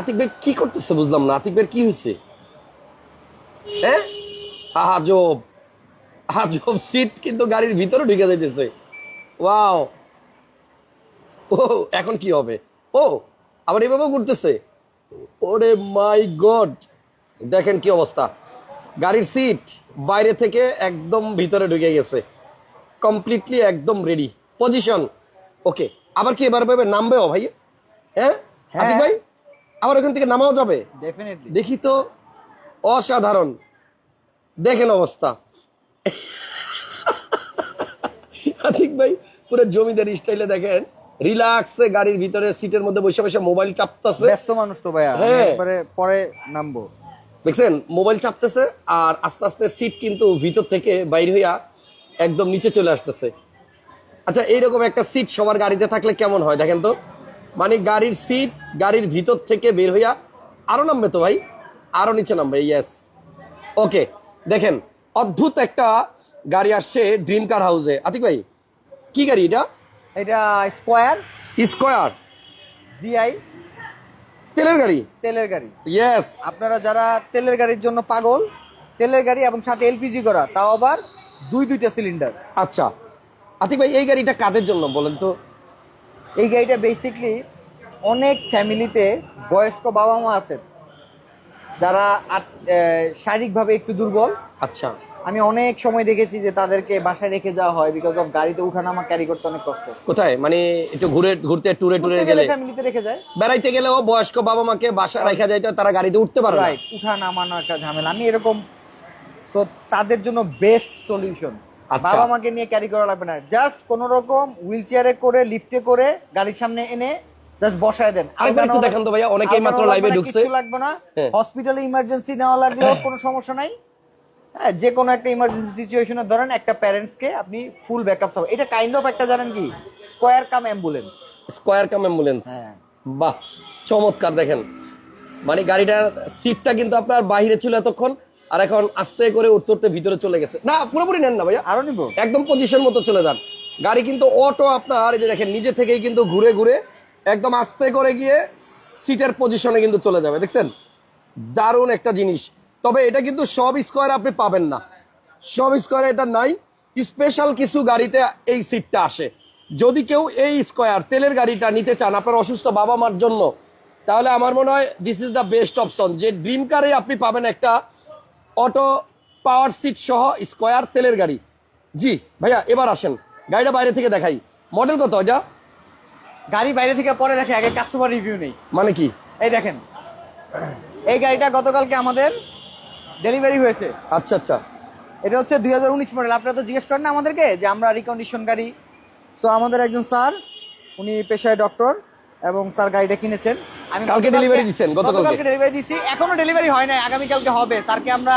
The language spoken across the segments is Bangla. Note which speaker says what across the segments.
Speaker 1: আতিক ভাই কি করতেছে বুঝলাম না। আতিক ভাই কি হয়েছে হ্যাঁ? আজব। আজব সিট কিন্তু গাড়ির ভিতরে ঢুকে যাইতেছে। ওয়াও ও এখন কি হবে? ও আবার এভাবে ঘুরতেছে। ওরে মাই গড দেখেন কি অবস্থা। গাড়ির সিট বাইরে থেকে একদম ভিতরে ঢুকে গেছে। কমপ্লিটলি একদম রেডি পজিশন ওকে আবার কি এবার ভাবে নামবেও ভাই? হ্যাঁ?
Speaker 2: হ্যাঁ।
Speaker 1: ভাই? আবার ওখান থেকে নামাও যাবে। দেখি তো অসাধারণ। দেখেন অবস্থা। আতিক ভাই পুরো জমিদার স্টাইলে দেখেন। রিল্যাক্সে গাড়ির ভিতরে সিটের মধ্যে বসে বসে মোবাইল চাপতেছে।
Speaker 2: ব্যস্ত মানুষ তো ভাইয়া
Speaker 1: হ্যাঁ।
Speaker 2: একবারে পরে নামবো।
Speaker 1: দেখছেন মোবাইল চাপতেছে আর আস্তে আস্তে সিট কিন্তু ভিতর থেকে বাইর হইয়া একদম নিচে চলে আসতেছে। আচ্ছা এইরকম একটা সিট সবার গাড়িতে থাকলে কেমন হয়? দেখেন তো। মানে গাড়ির সিট গাড়ির ভিতর থেকে বের হইয়া আরও নামবে তো ভাই? আরও নিচে নামবে ইয়েস ওকে দেখেন অদ্ভুত একটা গাড়ি আসছে ড্রিম কার হাউসে আতিক ভাই কি গাড়ি এটা?
Speaker 2: এটা স্কোয়ার
Speaker 1: স্কোয়ার
Speaker 2: জিআই
Speaker 1: তেলের গাড়ি?
Speaker 2: তেলের গাড়ি।
Speaker 1: ইয়েস
Speaker 2: আপনারা যারা তেলের গাড়ির জন্য পাগল তেলের গাড়ি এবং সাথে এলপিজি করা তাও আবার দুই দুইটা সিলিন্ডার
Speaker 1: আচ্ছা। আতিক ভাই এই গাড়িটা কাদের জন্য বলেন তো?
Speaker 2: এই গাড়িটা বেসিকলি অনেক ফ্যামিলিতে বয়স্ক বাবা মা আছেন। যারা শারীরিকভাবে একটু দুর্বল।
Speaker 1: আচ্ছা।
Speaker 2: আমি অনেক সময় দেখেছি যে তাদেরকে বাসায় রেখে যাওয়া হয় বিকজ অফ গাড়িতে উঠানামা ক্যারি করতে অনেক কষ্ট।
Speaker 1: কোথায়? মানে একটু ঘুরে ঘুরতে টুরে টুরে গেলে
Speaker 2: ফ্যামিলিতে রেখে যায়।
Speaker 1: বেড়াইতে গেলেও বয়স্ক বাবা মাকে বাসা রেখা যায় তো তারা গাড়িতে উঠতে পারে
Speaker 2: রাইট উঠা নামানো একটা ঝামেলা। আমি এরকম সো তাদের জন্য বেস্ট সলিউশন। বাবা মাকে নিয়ে ক্যারি করা লাগবে না। জাস্ট কোন রকম হুইল চেয়ারে করে লিফটে করে গাড়ির সামনে এনে জাস্ট বসায় দেন।
Speaker 1: একটু দেখান তো ভাইয়া, অনেকেই মাত্র
Speaker 2: আলগানো
Speaker 1: live এ
Speaker 2: লাগবে না,
Speaker 1: ঢুকছে।
Speaker 2: কিচ্ছু লাগবে না।
Speaker 1: হ্যাঁ।
Speaker 2: হসপিটালে ইমার্জেন্সি নেওয়া লাগলেও কোনো সমস্যা নাই। হ্যাঁ যে কোনো একটা ইমার্জেন্সি সিচুয়েশনে ধরেন একটা আপনি ফুল ব্যাকআপ এটা কাইন্ড অফ একটা জানেন কি? Square come ambulance
Speaker 1: square come ambulance বাহ চমৎকার দেখেন। মানে গাড়িটার সিটটা কিন্তু আপনার বাহিরে ছিল এতক্ষণ। আর এখন আস্তে করে উঠতে উঠতে ভিতরে চলে গেছে। না পুরোপুরি নেন না ভাইয়া।
Speaker 2: আরও নিব?
Speaker 1: একদম পজিশন মতো চলে যান। গাড়ি কিন্তু অটো আপনার এই যে দেখেন নিজে থেকেই কিন্তু ঘুরে ঘুরে একদম আস্তে করে গিয়ে সিটের পজিশনে কিন্তু চলে যাবে দেখছেন? দারুণ একটা জিনিস। তবে এটা কিন্তু সব স্কোয়ার আপনি পাবেন না। সব স্কোয়ারে এটা নাই। স্পেশাল কিছু গাড়িতে এই সিটটা আসে। যদি কেউ এই স্কোয়ার তেলের গাড়িটা নিতে চান আপনার অসুস্থ বাবা মার জন্য তাহলে আমার মনে হয় this is the best option যে ড্রিম কারে আপনি পাবেন একটা অটো পাওয়ার সিট সহ স্কোয়ার তেলের গাড়ি। জি ভাইয়া এবার আসেন। গাড়িটা বাইরে থেকে দেখাই। মডেল কত যা
Speaker 2: গাড়ি বাইরে থেকে পরে দেখে আগে কাস্টমার রিভিউ নেই।
Speaker 1: মানে কি?
Speaker 2: এই দেখেন এই গাড়িটা গতকালকে আমাদের ডেলিভারি হয়েছে।
Speaker 1: আচ্ছা আচ্ছা।
Speaker 2: এটা হচ্ছে দুই হাজার উনিশ মডেল আপনারা তো জিজ্ঞেস করেন না আমাদেরকে যে আমরা রিকন্ডিশন গাড়ি। সো আমাদের একজন স্যার উনি পেশায় ডক্টর এবং স্যার গাড়িটা কিনেছেন। আমি
Speaker 1: কালকে ডেলিভারি দিছেন, গতকালকে?
Speaker 2: গতকালকে ডেলিভারি দিছি। এখনও ডেলিভারি হয় নাই আগামীকালকে হবে। স্যারকে আমরা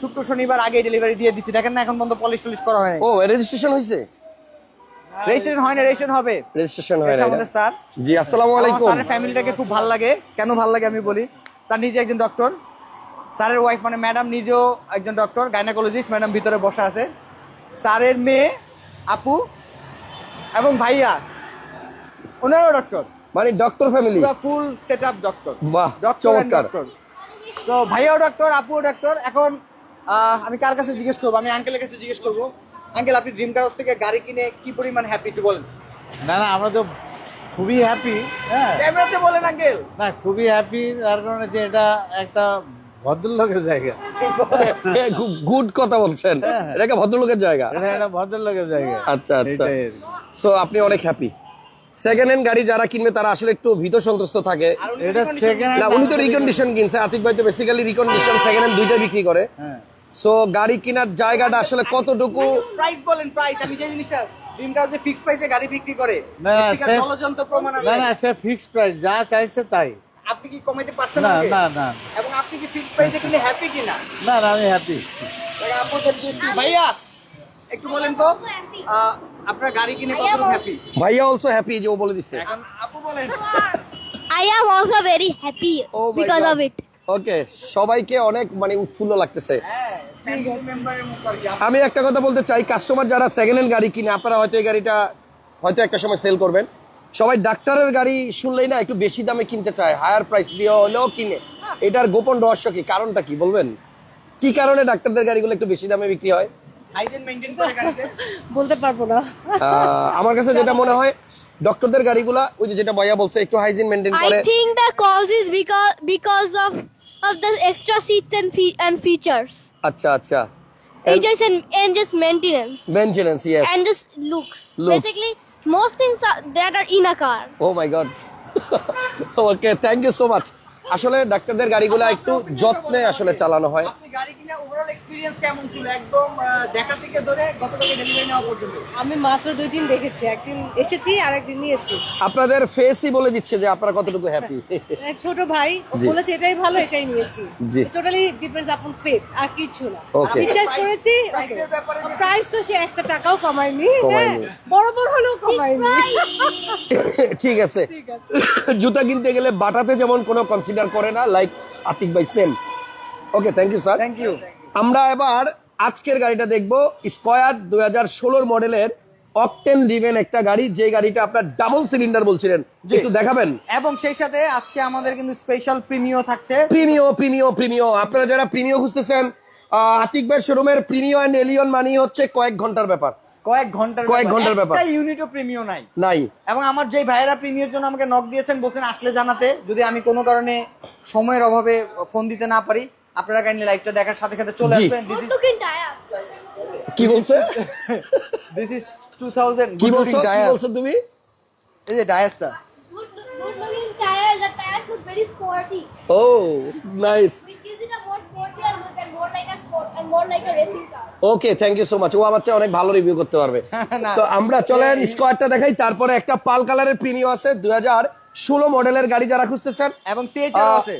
Speaker 2: শুক্র শনিবার আগে ডেলিভারি দিয়ে দিছি। দেখেন না এখন পর্যন্ত পলিশ টলিশ করা হয় নাই।
Speaker 1: ও রেজিস্ট্রেশন হয়েছে
Speaker 2: রেজিস্ট্রেশন হয় না রেজিস্ট্রেশন হবে।
Speaker 1: রেজিস্ট্রেশন হয় না?
Speaker 2: আমাদের স্যার।
Speaker 1: জি আসসালামু আলাইকুম।
Speaker 2: স্যারের ফ্যামিলিটাকে খুব ভালো লাগে। কেন ভালো লাগে আমি বলি? স্যার নিজে একজন ডক্টর স্যারের ওয়াইফ মানে ম্যাডাম নিজেও একজন ডক্টর গাইনাকোলজিস্ট ম্যাডাম ভিতরে বসা আছে। স্যারের মেয়ে আপু এবং ভাইয়া ওনারও ডক্টর
Speaker 1: মানে ডক্টর ফ্যামিলি
Speaker 2: পুরো ফুল সেট আপ ডক্টর
Speaker 1: বাহ
Speaker 2: ডক্টর
Speaker 1: চমৎকার।
Speaker 2: ডক্টর তো ভাইয়াও ডক্টর আপুও ডক্টর এখন আহ, আমি কার কাছে জিজ্ঞেস করব? আমি আঙ্কেলের কাছে জিজ্ঞেস করব। আঙ্কেল আপনি ড্রিম কার থেকে গাড়ি কিনে কি পরিমাণ হ্যাপি একটু বলেন।
Speaker 3: না না আমরা তো খুবই হ্যাপি হ্যাঁ।
Speaker 2: ক্যামেরাতে বলেন আঙ্কেল
Speaker 3: না খুবই হ্যাপি তার কারণে যে এটা একটা ভদ্রলোকের জায়গা।
Speaker 1: গুড কথা বলছেন।
Speaker 3: হ্যাঁ।
Speaker 1: এটা একটা ভদ্রলোকের জায়গা।
Speaker 3: এটা একটা ভদ্রলোকের জায়গা।
Speaker 1: আচ্ছা আচ্ছা। সো আপনি অনেক হ্যাপি সেকেন্ড হ্যান্ড গাড়ি যারা কিনবে তারা আসলে একটু ভীত সন্ত্রস্ত থাকে। না উনি তো রিকন্ডিশন কিনছে। আতিক ভাই তো বেসিক্যালি রিকন্ডিশন সেকেন্ড হ্যান্ড দুইটা বিক্রি করে।
Speaker 3: হ্যাঁ।
Speaker 1: সো গাড়ি কেনার জায়গাটা আসলে কতটুকু?
Speaker 2: প্রাইস বলেন প্রাইস আমি যে জিনিসটা ফিক্স প্রাইসে গাড়ি বিক্রি করে।
Speaker 3: না, না সে ফিক্স প্রাইস যা চাইছে তাই।
Speaker 2: আপনি কি কমাইতে পারছেন
Speaker 3: না না না।
Speaker 2: এবং আপনি কি ফিক্স প্রাইসে কিনে হ্যাপি কিনা?
Speaker 3: না না আমি হ্যাপি
Speaker 2: তাই আপনাদের যে ভাইয়া একটু বলেন তো আপনার গাড়ি কিনে কত হ্যাপি
Speaker 1: ভাইয়া অলসো হ্যাপি যে ও বলে দিচ্ছে
Speaker 2: এখন আপু বলেন।
Speaker 4: I am also very happy
Speaker 1: Oh my
Speaker 4: because
Speaker 1: God.
Speaker 4: of it.
Speaker 1: ওকে সবাইকে অনেক মানে উৎফুল্ল লাগতেছে।
Speaker 2: হ্যাঁ
Speaker 1: আমি একটা কথা বলতে চাই কাস্টমার যারা সেকেন্ড হ্যান্ড গাড়ি কিনে আপনারা হয়তো এই গাড়িটা হয়তো একটা সময় সেল করবেন। সবাই ডাক্তারের গাড়ি শুনলেই না একটু বেশি দামে কিনতে চায় হায়ার প্রাইস দিয়ে হলেও কিনে। এটার গোপন রহস্য কি? কারণটা কি? বলবেন? কি কারণে ডাক্তারদের গাড়িগুলো একটু বেশি দামে বিক্রি হয়?
Speaker 5: বলতে পারব না
Speaker 1: আমার কাছে যেটা মনে হয় ডক্টরদের গাড়িগুলা ওই যে যেটা ভাইয়া বলছে একটু হাইজিন মেনটেন করে
Speaker 4: think the cause is because because of of the extra seats and fe- and features.
Speaker 1: আচ্ছা আচ্ছা
Speaker 4: Features and, and just maintenance
Speaker 1: maintenance yes
Speaker 4: and just looks.
Speaker 1: Looks.
Speaker 4: Basically, most things are, that are in a car.
Speaker 1: Oh my god okay thank you so much আসলে ডাক্তারদের গাড়িগুলো একটু যত্নে আসলে চালানো হয়।
Speaker 2: আপনি গাড়ি কিনে ওভারঅল এক্সপিরিয়েন্স কেমন ছিল? একদম দেখা থেকে ধরে গতকালকে ডেলিভারি নেওয়া পর্যন্ত।
Speaker 5: আমি মাত্র দুই দিন দেখেছি একদিন এসেছি আর একদিন নিয়েছি।
Speaker 1: আপনাদের ফেসই বলে দিচ্ছে যে আপনারা কতটুকু হ্যাপি
Speaker 5: ছোট ভাই ও বলেছে এটাই ভালো এটাই নিয়েছি। টোটালি ডিপেন্ডস আপন ফেথ আর কিছু না. বিশ্বাস করেছি প্রাইস তো সে একটা টাকাও কমায়নি। হ্যাঁ, বড় বড় হলেও কমায়নি।
Speaker 1: ঠিক আছে।
Speaker 5: ঠিক আছে।
Speaker 1: জুতা কিনতে গেলে বাটাতে যেমন কোনো কনসিডার করে না লাইক আতিক ভাই same okay thank you sir
Speaker 2: thank you
Speaker 1: আমরা এবার আজকের গাড়িটা দেখব স্কয়ার দুই হাজার ষোলোর মডেলের অকটেন রিভেন একটা গাড়ি যে গাড়িটা আপনার ডাবল সিলিন্ডার বলছিলেন। একটু দেখাবেন।
Speaker 2: এবং সেই সাথে আজকে আমাদের কিন্তু স্পেশাল প্রিমিও থাকছে।
Speaker 1: প্রিমিও প্রিমিও প্রিমিও আপনারা যারা প্রিমিও খুঁজতেছেন আতিক ভাই শোরুমের প্রিমিও অ্যান্ড এলিয়ন মানি হচ্ছে কয়েক ঘণ্টার ব্যাপার।
Speaker 2: কয়েক ঘণ্টার
Speaker 1: কয়েক ঘণ্টার ব্যাপার।
Speaker 2: একটা ইউনিটও প্রিমিও নাই।
Speaker 1: নাই।
Speaker 2: এবং আমার যে ভাইয়েরা প্রিমিয়ার জন্য আমাকে নক দিয়েছেন বলছেন আসলে জানাতে যদি আমি কোনো কারণে সময়ের অভাবে ফোন দিতে না পারি আপনারা কাইন্ডলি লাইভটা দেখার সাথে সাথে চলে আসবেন। দিস ইজ
Speaker 1: কি বলছে?
Speaker 2: দিস ইজ 2000
Speaker 1: কি বলছো? কি বলছো তুমি?
Speaker 2: এই যে ডায়াসটা
Speaker 4: sporty.
Speaker 1: Oh nice
Speaker 4: Which gives it a more sportier look and more like a sport and more like a racing car.
Speaker 1: Okay thank you so much ও আমার চেয়ে অনেক ভালো রিভিউ করতে পারবে। তো আমরা চলেন স্কোয়ারটা দেখাই। তারপরে একটা পাল কালারের প্রিমিও আছে দুই হাজার ষোলো মডেলের গাড়ি যারা খুঁজতেছেন।
Speaker 2: এবং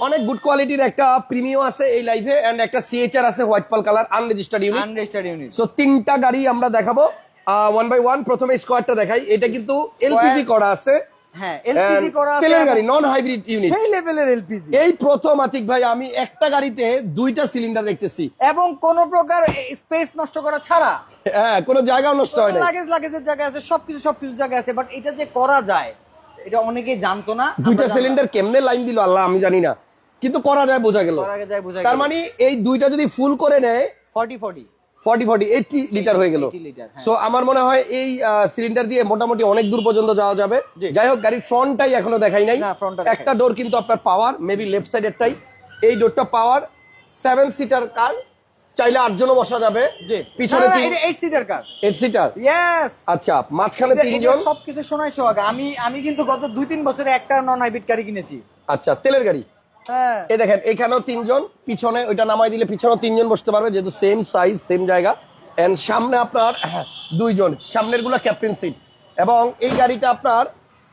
Speaker 1: অনেক গুড কোয়ালিটির একটা প্রিমিও আছে এই লাইভে এন্ড একটা সিএচআর আছে white pearl colour unregistered unit
Speaker 2: unregistered unit
Speaker 1: so তিনটা গাড়ি আমরা দেখাবো। ওয়ান বাই ওয়ান প্রথমে স্কোয়ারটা দেখাই। এটা কিন্তু এলপিজি করা আছে।
Speaker 2: হ্যাঁ এলপিজি করা
Speaker 1: তেলের গাড়ি নন হাইব্রিড ইউনিট
Speaker 2: সেই লেভেলের এলপিজি
Speaker 1: এই প্রথম আতিক ভাই আমি একটা গাড়িতে দুইটা সিলিন্ডার দেখতেছি।
Speaker 2: এবং কোন প্রকার স্পেস নষ্ট করা ছাড়া।
Speaker 1: হ্যাঁ কোনো জায়গাও নষ্ট হয় না
Speaker 2: লাগেজ লাগেজের জায়গা আছে সবকিছু সবকিছু জায়গা আছে বাট এটা যে করা যায় এটা অনেকেই জানতো না
Speaker 1: দুইটা সিলিন্ডার কেমনে লাইন দিল আল্লাহ আমি জানি না। কিন্তু করা যায় বোঝা গেল। তার মানে এই দুইটা যদি ফুল করে নেয়
Speaker 2: 40 40
Speaker 1: ফর্টি ফর্টি এইটি লিটার হয়ে গেল।
Speaker 2: 80 লিটার, হ্যাঁ।
Speaker 1: সো আমার মনে হয় এই সিলিন্ডার দিয়ে মোটামুটি অনেক দূর পর্যন্ত যাওয়া যাবে। যাই হোক গাড়ির ফ্রন্টটাই এখনও দেখাই নাই। একটা ডোর কিন্তু আপনার পাওয়ার মেবি লেফট সাইডেরটাই এই ডোরটা পাওয়ার সেভেন সিটার কার চাইলে আটজনও বসা যাবে। পিছনে
Speaker 2: না, না,
Speaker 1: তিন
Speaker 2: এটা 8 seater car
Speaker 1: eight seater
Speaker 2: yes
Speaker 1: আচ্ছা মাঝখানে তিনজন।
Speaker 2: সবকিছু শোনাই সোহাগ আমি আমি কিন্তু গত দুই তিন বছরে একটা নন হাইব্রিড গাড়ি কিনেছি।
Speaker 1: আচ্ছা তেলের গাড়ি? এই দেখেন এখানেও তিনজন পিছনে ওইটা নামাই দিলে পিছনেও তিনজন বসতে পারবে যেহেতু সেম সাইজ সেম জায়গা। এন্ড সামনে আপনার হ্যাঁ, দুইজন সামনেরগুলো ক্যাপ্টেন সিট এবং এই গাড়িটা আপনার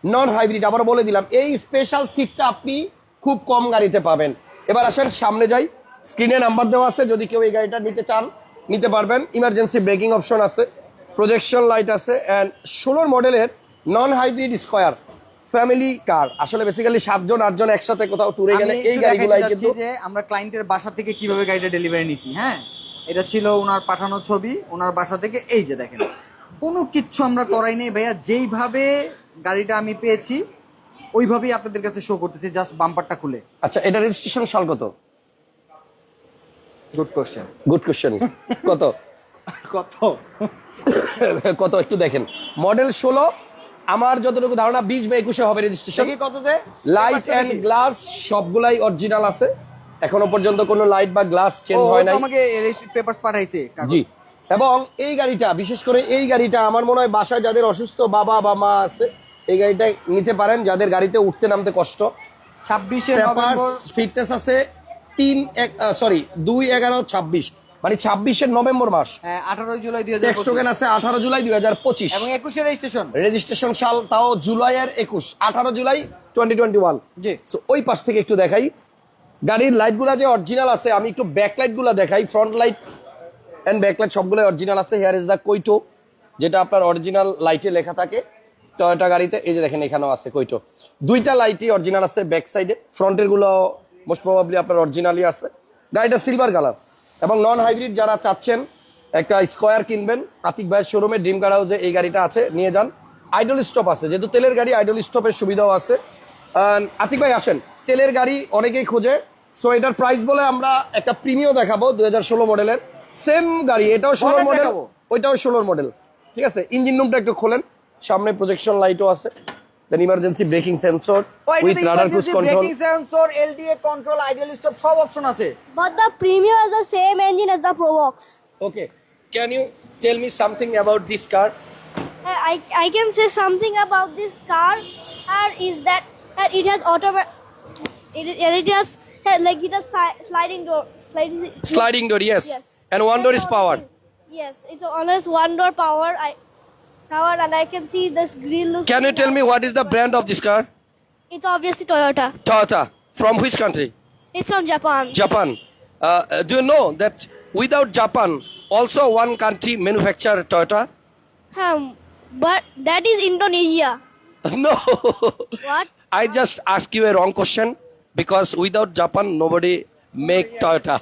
Speaker 1: নন হাইব্রিড আবার বলে দিলাম এই স্পেশাল সিটটা আপনি খুব কম গাড়িতে পাবেন। এবার আসেন সামনে যাই। স্ক্রিনে নাম্বার দেওয়া আছে যদি কেউ এই গাড়িটা নিতে চান নিতে পারবেন। ইমার্জেন্সি ব্রেকিং অপশন আছে প্রজেকশন লাইট আছে অ্যান্ড ষোলোর মডেলের non hybrid squire family car আসলে বেসিক্যালি সাতজন আটজন একসাথে কোথাও ট্যুরে গেলে এই গাড়িগুলাই কিন্তু
Speaker 2: যে আমরা ক্লায়েন্টের বাসা থেকে কীভাবে গাড়িটা ডেলিভারি নিছি হ্যাঁ? এটা ছিল ওনার পাঠানো ছবি ওনার বাসা থেকে এই যে দেখেন। কোনো কিচ্ছু আমরা করাই নেই ভাইয়া যেইভাবে গাড়িটা আমি পেয়েছি ওইভাবেই আপনাদের কাছে শো করতেছি জাস্ট বাম্পারটা খুলে।
Speaker 1: আচ্ছা এটা রেজিস্ট্রেশন সাল কত?
Speaker 2: গুড কোশ্চেন
Speaker 1: গুড কোশ্চেন কত?
Speaker 2: কত?
Speaker 1: কত? একটু দেখেন। মডেল ষোলো আমার যতটুকু ধারণা বিশ বা একুশে হবে রেজিস্ট্রেশন
Speaker 2: কততে?
Speaker 1: লাইট এন্ড গ্লাস সবগুলাই অরিজিনাল আছে। এখনও পর্যন্ত কোনো লাইট বা গ্লাস চেঞ্জ হয় নাই।
Speaker 2: আমাকে পেপারস পাঠাইছে
Speaker 1: জি। এবং এই গাড়িটা বিশেষ করে এই গাড়িটা আমার মনে হয় বাসায় যাদের অসুস্থ বাবা বা মা আছে এই গাড়িটা নিতে পারেন। যাদের গাড়িতে উঠতে নামতে কষ্ট।
Speaker 2: ছাব্বিশে
Speaker 1: ফিটনেস আছে তিন এক সরি দুই এগারো ছাব্বিশ। মানে ছাব্বিশের নভেম্বর মাস।
Speaker 2: আঠারোই জুলাই দুই
Speaker 1: টেক্সট টোকেন আছে আঠারো জুলাই দুই হাজার পঁচিশ।
Speaker 2: এবং একুশে রেজিস্ট্রেশন
Speaker 1: রেজিস্ট্রেশন সাল তাও জুলাইয়ের একুশ আঠারো জুলাই টোয়েন্টি টোয়েন্টি ওয়ান
Speaker 2: জি
Speaker 1: ওই পাশ থেকে একটু দেখাই। গাড়ির লাইটগুলো যে অরিজিনাল আছে আমি একটু ব্যাক লাইটগুলো দেখাই। Front light and back light সবগুলো অরিজিনাল আছে। হেয়ার ইজ দ্য কৈটো যেটা আপনার অরিজিনাল লাইটে লেখা থাকে। টয়োটা গাড়িতে এই যে দেখেন এখানেও আছে কৈটো দুইটা লাইটই অরিজিনাল আছে ব্যাক সাইডে ফ্রন্টেরগুলো মোস্ট প্রবাবলি আপনার অরিজিনালই আছে। গাড়িটা সিলভার কালার এবং নন হাইব্রিড যারা চাচ্ছেন একটা স্কোয়ার কিনবেন আতিক ভাইয়ের শোরুমে ড্রিম কার হাউসে এই গাড়িটা আছে নিয়ে যান। আইডল স্টপ আছে যেহেতু তেলের গাড়ি আইডল স্টপের সুবিধাও আছে। আতিক ভাই আসেন। তেলের গাড়ি অনেকেই খোঁজে। সো এটার প্রাইস বলে আমরা একটা প্রিমিয় দেখাবো দুই হাজার ষোলো মডেলের সেম গাড়ি এটাও ষোলোর মডেল ওইটাও ষোলোর মডেল ঠিক আছে? ইঞ্জিন রুমটা একটু খোলেন। সামনে প্রজেকশন লাইটও আছে। Then emergency braking sensor with radar cruise control
Speaker 2: braking sensor LDA control ideal stop সব অপশন আছে
Speaker 4: But the Premio has the same engine as the Provox.
Speaker 1: Okay can you tell me something about this car
Speaker 4: I, I can say something about this car uh, is that uh, it has automatic it, it has uh, like it has sliding door sliding
Speaker 1: sliding door yes
Speaker 4: yes
Speaker 1: and one door is
Speaker 4: That's
Speaker 1: power
Speaker 4: yes it's always one door power I power and I can see this grill looks
Speaker 1: can you tell me what is the brand of this car
Speaker 4: it's obviously Toyota
Speaker 1: Toyota from which country
Speaker 4: it's from Japan
Speaker 1: Japan uh, uh, do you know that without Japan also one country manufacture Toyota
Speaker 4: hmm. but that is Indonesia
Speaker 1: no
Speaker 4: what
Speaker 1: I just ask you a wrong question because without Japan nobody make Toyota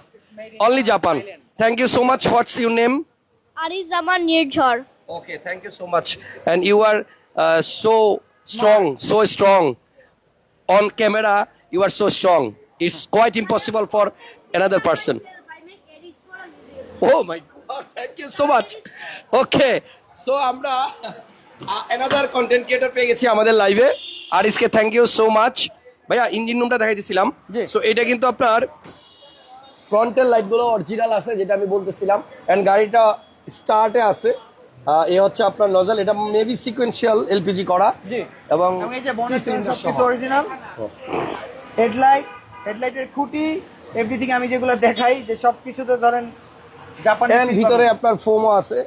Speaker 1: only Japan thank you so much what's your name
Speaker 4: Arizaman Nirjhar
Speaker 1: Okay, thank you so much. And you are uh, so strong, so strong. On camera, you are so strong. It's quite impossible for another person. Oh my God, thank you so much. Okay, so আমরা uh, another content creator পেয়ে গেছি আমাদের লাইভে আর ইসকে থ্যাংক ইউ সো মাচ ভাইয়া ইঞ্জিন রুমটা দেখাই দিছিলাম। সো এটা কিন্তু আপনার ফ্রন্টের লাইটগুলো অরিজিনাল আছে যেটা আমি বলতেছিলাম এন্ড গাড়িটা স্টার্টে আছে এ হচ্ছে আপনার নজল এটা মেবি সিকোয়েন্সিয়াল এলপিজি করা। এবং।
Speaker 2: অরিজিনাল হেডলাইট হেডলাইটের খুঁটি এভরিথিং আমি যেগুলো দেখাই যে সবকিছুতে ধরেন জাপানি
Speaker 1: ভিতরে আপনার ফোমও আছে।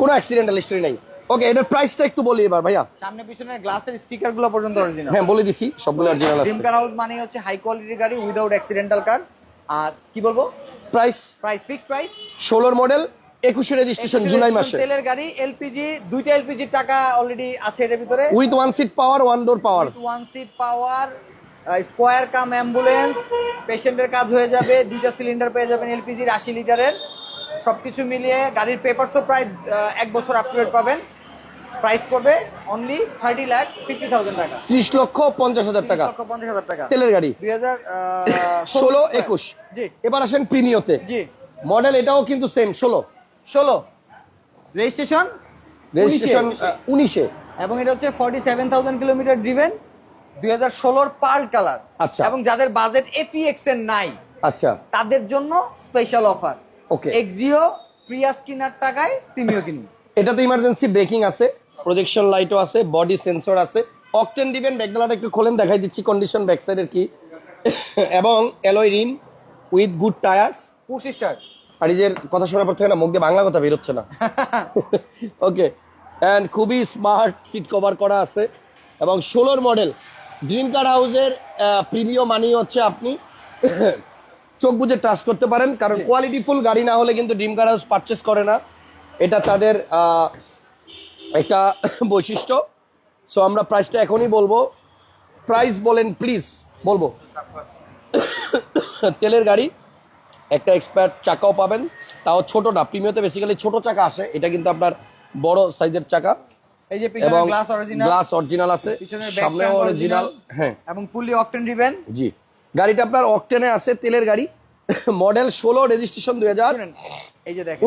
Speaker 1: কোনো অ্যাক্সিডেন্টাল হিস্ট্রি নেই। ওকে এটার প্রাইসটা একটু বলি এবার ভাইয়া।
Speaker 2: সামনে পিছনের গ্লাসের স্টিকারগুলো পর্যন্ত অরিজিনাল
Speaker 1: হ্যাঁ বলে দিছি সবগুলো অরিজিনাল আছে।
Speaker 2: ড্রিম হাউস মানে হচ্ছে হাই কোয়ালিটির গাড়ি উইদাউট অ্যাক্সিডেন্টাল কার আর কি বলব?
Speaker 1: প্রাইস
Speaker 2: প্রাইস ফিক্স প্রাইস
Speaker 1: ষোলোর মডেল একুশে রেজিস্ট্রেশন জুলাই মাসে।
Speaker 2: তেলের গাড়ি এলপিজি দুইটা এলপিজি টাকা অলরেডি আছে এর ভিতরে।
Speaker 1: With one seat power one door power
Speaker 2: one seat power squire cum ambulance পেশেন্টের কাজ হয়ে যাবে দুইটা সিলিন্ডার পেয়ে যাবেন এলপিজির আশি লিটারের। সবকিছু মিলিয়ে গাড়ির পেপারসও প্রায় এক বছর আপটুডেট পাবেন। প্রাইস করবে only thirty lakh fifty thousand টাকা।
Speaker 1: ত্রিশ লক্ষ পঞ্চাশ হাজার টাকা।
Speaker 2: লক্ষ পঞ্চাশ হাজার টাকা।
Speaker 1: তেলের গাড়ি।
Speaker 2: দুই হাজার
Speaker 1: ষোলো একুশ।
Speaker 2: জি।
Speaker 1: এবার আসেন প্রিমিয়তে
Speaker 2: জি।
Speaker 1: মডেল এটাও কিন্তু সেম ষোলো।
Speaker 2: ষোলো। রেজিস্ট্রেশন?
Speaker 1: রেজিস্ট্রেশন উনিশে।
Speaker 2: এবং এটা হচ্ছে forty seven thousand kilometre driven দুই হাজার ষোলোর পার কালার
Speaker 1: আচ্ছা।
Speaker 2: এবং যাদের বাজেট এপিএক্স এর নাই
Speaker 1: আচ্ছা।
Speaker 2: তাদের জন্য special offer
Speaker 1: okay
Speaker 2: Axio Prius কিনার টাকায় প্রিমিও কিনুন।
Speaker 1: এটাতে ইমার্জেন্সি ব্রেকিং আছে প্রজেকশন লাইটও আছে বডি সেন্সর আছে। অকটেন দিবেন ব্যাকডালাটা একটু খোলেন দেখাই দিচ্ছি কন্ডিশন ব্যাক সাইডের কি। এবং alloy rim with good tyres
Speaker 2: push start
Speaker 1: আর যে কথা শোনার পর থেকে না মুখ দিয়ে বাংলা কথা বেরোচ্ছে না। ওকে অ্যান্ড খুবই স্মার্ট সিট কভার করা আছে। এবং ষোলোর মডেল ড্রিম কার হাউসের প্রিমিয়াম মানি হচ্ছে আপনি চোখ বুঝে ট্রাস্ট করতে পারেন। কারণ কোয়ালিটি ফুল গাড়ি না হলে কিন্তু ড্রিম কার হাউস পারচেস করে না। এটা তাদের একটা বৈশিষ্ট্য। সো আমরা প্রাইসটা এখনই বলব। প্রাইস বলেন প্লিজ বলব। তেলের গাড়ি। একটা এক্সপায়ার চাকাও পাবেন। তাও ছোটটা প্রিমিয়তে বেসিক্যালি ছোট চাকা আসে এটা কিন্তু আপনার বড় সাইজের চাকা।
Speaker 2: এই যে পিছনে গ্লাস অরিজিনাল
Speaker 1: গ্লাস অরিজিনাল আছে
Speaker 2: পিছনের
Speaker 1: অরিজিনাল
Speaker 2: অরিজিনাল
Speaker 1: হ্যাঁ।
Speaker 2: এবং ফুললি অকটেন ড্রিভেন
Speaker 1: জি। গাড়িটা আপনার অকটেনে আছে তেলের গাড়ি। মডেল ষোলো রেজিস্ট্রেশন
Speaker 2: এই যে দেখেন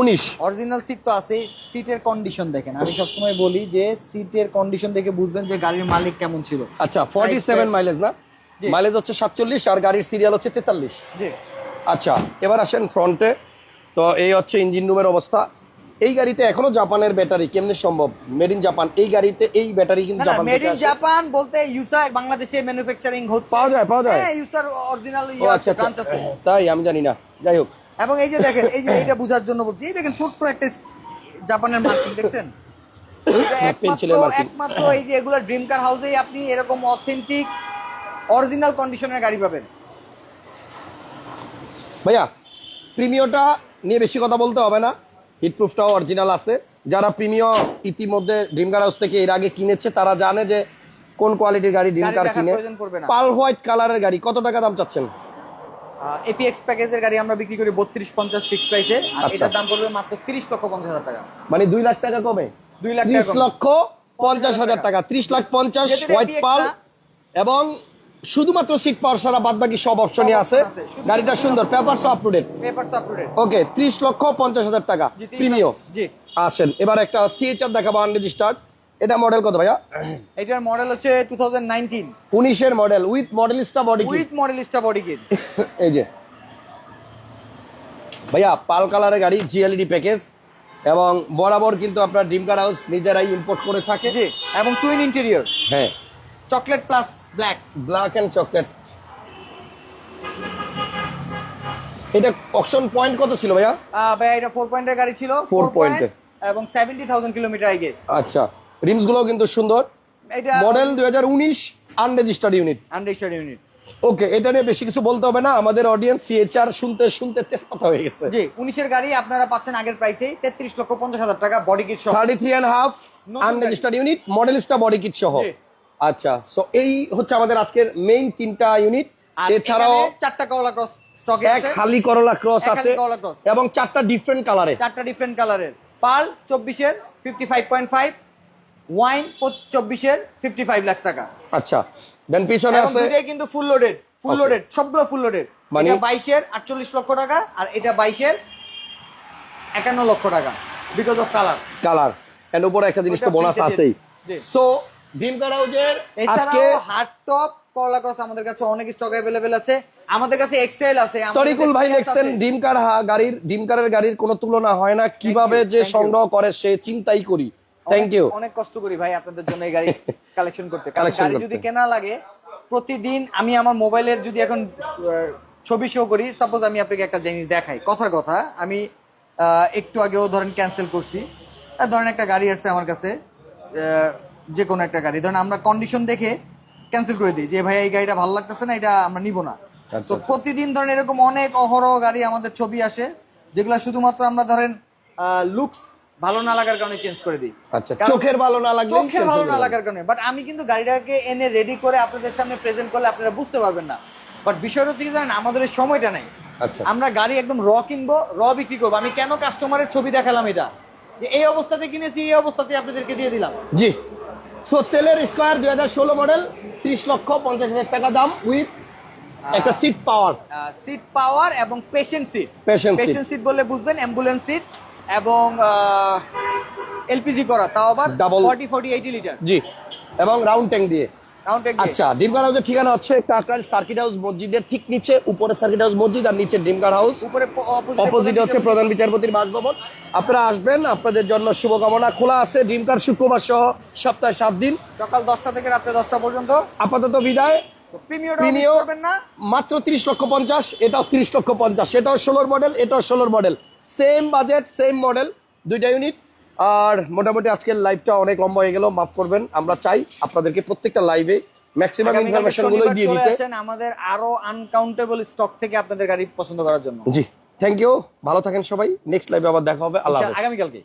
Speaker 2: অরিজিনাল সিট তো আছে সিটের কন্ডিশন দেখেন। আমি সবসময় বলি যে সিটের কন্ডিশন দেখে বুঝবেন যে গাড়ির মালিক কেমন ছিল।
Speaker 1: আচ্ছা ফর্টি সেভেন মাইলেজ না? মাইলেজ হচ্ছে সাতচল্লিশ আর গাড়ির সিরিয়াল হচ্ছে তেতাল্লিশ।
Speaker 2: জি।
Speaker 1: আচ্ছা এবার আসেন ফ্রন্টে তো এই হচ্ছে ইঞ্জিন রুমের অবস্থা। এই গাড়িতে এখনও জাপানের ব্যাটারি কেমনে সম্ভব? মেড ইন জাপান এই গাড়িতে এই ব্যাটারি কিন্তু জাপান
Speaker 2: মেড ইন জাপান বলতে ইউসা বাংলাদেশে ম্যানুফ্যাকচারিং হচ্ছে।
Speaker 1: পাওয়া যায়, পাওয়া যায়?
Speaker 2: হ্যাঁ ইউসার অরিজিনাল
Speaker 1: ও আচ্ছা আচ্ছা। তাই আমি জানি না। যাই হোক।
Speaker 2: এবং এই যে দেখেন এই যে এটা বোঝার জন্য বলছি এই দেখেন ছোট্ট একটা জাপানের মার্কিং দেখছেন? একমাত্র এই যে এগুলো ড্রিম কার হাউসেই আপনি এরকম অথেন্টিক অরিজিনাল কন্ডিশনের গাড়ি পাবেন।
Speaker 1: ভাইয়া প্রিমিয়টা নিয়ে বেশি কথা বলতে হবে না। হিটপ্রুফটাও অরিজিনাল আছে। যারা প্রিমিয় ইতিমধ্যে ড্রিম কার হাউস থেকে এর আগে কিনেছে তারা জানে যে কোন কোয়ালিটির গাড়ি ড্রিম কার কিনে। পাল হোয়াইট কালারের গাড়ি কত টাকা দাম চাচ্ছেন?
Speaker 2: এপিএক্স প্যাকেজের গাড়ি আমরা বিক্রি করি বত্রিশ পঞ্চাশ ফিক্স প্রাইসে আর
Speaker 1: আচ্ছা।
Speaker 2: এটার দাম পড়বে মাত্র তিরিশ লক্ষ পঞ্চাশ হাজার টাকা।
Speaker 1: মানে দুই লাখ টাকা কমে?
Speaker 2: দুই লাখ
Speaker 1: লক্ষ পঞ্চাশ হাজার টাকা। ত্রিশ লাখ পঞ্চাশ হোয়াইট পাল এবং শুধুমাত্র সিট পাওয়ার সারা বাদ বাকি সব অপশনই আছে। গাড়িটা সুন্দর পেপারস
Speaker 2: আপলোডেড
Speaker 1: ওকে ত্রিশ লক্ষ পঞ্চাশ হাজার টাকা। প্রিমিয়
Speaker 2: জি।
Speaker 1: আসেন এবার একটা সিএচআর দেখাবো আনরেজিস্টার্ড এটা মডেল কত ভাইয়া?
Speaker 2: এটার মডেল হচ্ছে টু থাউজেন্ড নাইনটিন
Speaker 1: উনিশের model with Modellista body kit
Speaker 2: with Modellista body kit
Speaker 1: এই যে। ভাইয়া পাল কালারের গাড়ি জিএলইডি প্যাকেজ এবং বরাবর কিন্তু আপনার ড্রিম কার হাউস নিজেরাই ইম্পোর্ট করে থাকে।
Speaker 2: জি এবং টুইন ইন্টেরিয়র
Speaker 1: হ্যাঁ।
Speaker 2: Chocolate plus black.
Speaker 1: Black and chocolate. এটা অকশন পয়েন্ট কত ছিল ভাইয়া?
Speaker 2: ভাইয়া এটা ফোর পয়েন্টের গাড়ি ছিল।
Speaker 1: Four
Speaker 2: 4
Speaker 1: point
Speaker 2: point এবং seventy thousand kilometre I guess
Speaker 1: আচ্ছা রিমসগুলো কিন্তু সুন্দর।
Speaker 2: এটা
Speaker 1: মডেল দুই হাজার উনিশ unregistered unit
Speaker 2: unregistered unit
Speaker 1: okay এটা নিয়ে বেশি কিছু বলতে হবে না। আমাদের অডিয়েন্স সিএচআর শুনতে শুনতে তেজপাতা হয়ে গেছে।
Speaker 2: জি উনিশের গাড়ি আপনারা পাচ্ছেন আগের প্রাইসে তেত্রিশ লক্ষ পঞ্চাশ হাজার টাকা বডি কিট সহ।
Speaker 1: Thirty three and half unregistered unit Modellista body kit সহ। আচ্ছা সো এই হচ্ছে আমাদের আজকের মেইন তিনটা ইউনিট
Speaker 2: আর
Speaker 1: এছাড়াও
Speaker 2: চারটা কলা ক্রস স্টকে
Speaker 1: এক হালি করলা ক্রস আছে এবং চারটা ডিফারেন্ট কালারে
Speaker 2: চারটা ডিফারেন্ট কালারের পাল চব্বিশের fifty five point five wine চব্বিশের ফিফটি ফাইভ লাখ টাকা।
Speaker 1: আচ্ছা দেন পিছনে আছে
Speaker 2: কিন্তু ফুল লোডেড ফুল. লোডেড সবগুলো ফুল লোডেড
Speaker 1: মানে-
Speaker 2: বাইশের আটচল্লিশ লক্ষ টাকা আর এটা বাইশের একান্ন লক্ষ টাকা because of colour
Speaker 1: colour and উপরে একটা জিনিস তো বোনাস আছেই। সো ড্রিম হাউজের আজকে
Speaker 2: এছাড়াও টপ করলা ক্রস আমাদের কাছে অনেক স্টক আছে। আমাদের কাছে এক্সট্রাইল আছে
Speaker 1: তরিকুল ভাই গাড়ির গাড়ির কোনো তুলনা হয় না কীভাবে যে সংগ্রহ করে সে চিন্তাই করি। থ্যাংক
Speaker 2: অনেক-
Speaker 1: ইউ
Speaker 2: অনেক কষ্ট করি ভাই আপনাদের জন্য এই গাড়ি কালেকশন করতে। গাড়ি যদি কেনা লাগে প্রতিদিন আমি আমার মোবাইলের যদি এখন ছবি শো করি সাপোজ আমি আপনাকে একটা জিনিস দেখাই। কথার কথা আমি আহ, একটু আগেও ধরেন ক্যান্সেল করছি। ধরেন একটা গাড়ি আসছে আমার কাছে আহ, যে কোনো একটা গাড়ি। ধরেন আমরা কন্ডিশন দেখে ক্যান্সেল করে দিই যে ভাই এই গাড়িটা ভালো লাগতেছে না এটা আমরা নিব না।
Speaker 1: আচ্ছা,
Speaker 2: তো
Speaker 1: আচ্ছা।
Speaker 2: প্রতিদিন ধরেন এরকম অনেক অহরহ গাড়ি আমাদের ছবি আসে যেগুলো শুধুমাত্র আমরা ধরেন লুকস ভালো না লাগার কারণে চেঞ্জ করে দিই।
Speaker 1: আচ্ছা চোখের ভালো না লাগলে
Speaker 2: চোখে ভালো না লাগার কারণে। বাট আমি কিন্তু গাড়িটাকে এনে রেডি করে আপনাদের সামনে প্রেজেন্ট করলে আপনারা বুঝতে পারবেন না। বাট বিষয়টা হচ্ছে কি জানেন আমাদের সময়টা নাই।
Speaker 1: আচ্ছা।
Speaker 2: আমরা গাড়ি একদম র কিনবো র বিক্রি করব। আমি কেন কাস্টমারের ছবি দেখালাম এটা? যে এই অবস্থাতে কিনেছি এই অবস্থাতে আপনাদেরকে দিয়ে দিলাম।
Speaker 1: জি। সো তেলের স্কোয়ার দুই হাজার ষোলো মডেল ত্রিশ লক্ষ পঞ্চাশ হাজার টাকা দাম উইথ একটা সিট পাওয়ার
Speaker 2: সিট পাওয়ার এবং পেশেন্ট সিট পেশেন্ট সিট বললে বুঝবেন অ্যাম্বুলেন্স সিট এবং এলপিজি করা তাও আবার
Speaker 1: double
Speaker 2: forty forty eighty litre
Speaker 1: জি এবং রাউন্ড ট্যাঙ্ক দিয়ে। আচ্ছা ড্রিম কার হাউসের ঠিকানা হচ্ছে কাকরাইল সার্কিট হাউস মসজিদের ঠিক নিচে উপরে সার্কিট হাউস মসজিদ আর নিচে ড্রিম কার হাউস
Speaker 2: উপরে
Speaker 1: অপোজিটে হচ্ছে প্রধান বিচারপতির বাসভবন। আপনারা আসবেন আপনাদের জন্য শুভকামনা। খোলা আছে ড্রিম কার শুক্রবার সহ সপ্তাহে সাত দিন।
Speaker 2: সকাল দশটা থেকে রাত্রে দশটা পর্যন্ত।
Speaker 1: আপাতত বিদায়। মাত্র তিরিশ লক্ষ পঞ্চাশ এটাও তিরিশ লক্ষ পঞ্চাশ। এটাও ষোলোর মডেল এটাও ষোলোর model same budget same model দুইটা ইউনিট আর মোটামুটি আজকের লাইভটা অনেক লম্বা হয়ে গেল মাফ করবেন। আমরা চাই আপনাদেরকে প্রত্যেকটা লাইভে ম্যাক্সিমাম
Speaker 2: ইনফরমেশনগুলো
Speaker 1: দিয়ে দিতে।
Speaker 2: আমাদের আরও আনকাউন্টেবল স্টক থেকে আপনাদের গাড়ি পছন্দ করার জন্য।
Speaker 1: জি থ্যাংক ইউ ভালো থাকেন সবাই। নেক্সট লাইভে আবার দেখা হবে। আল্লাহ
Speaker 2: আগামীকালকে।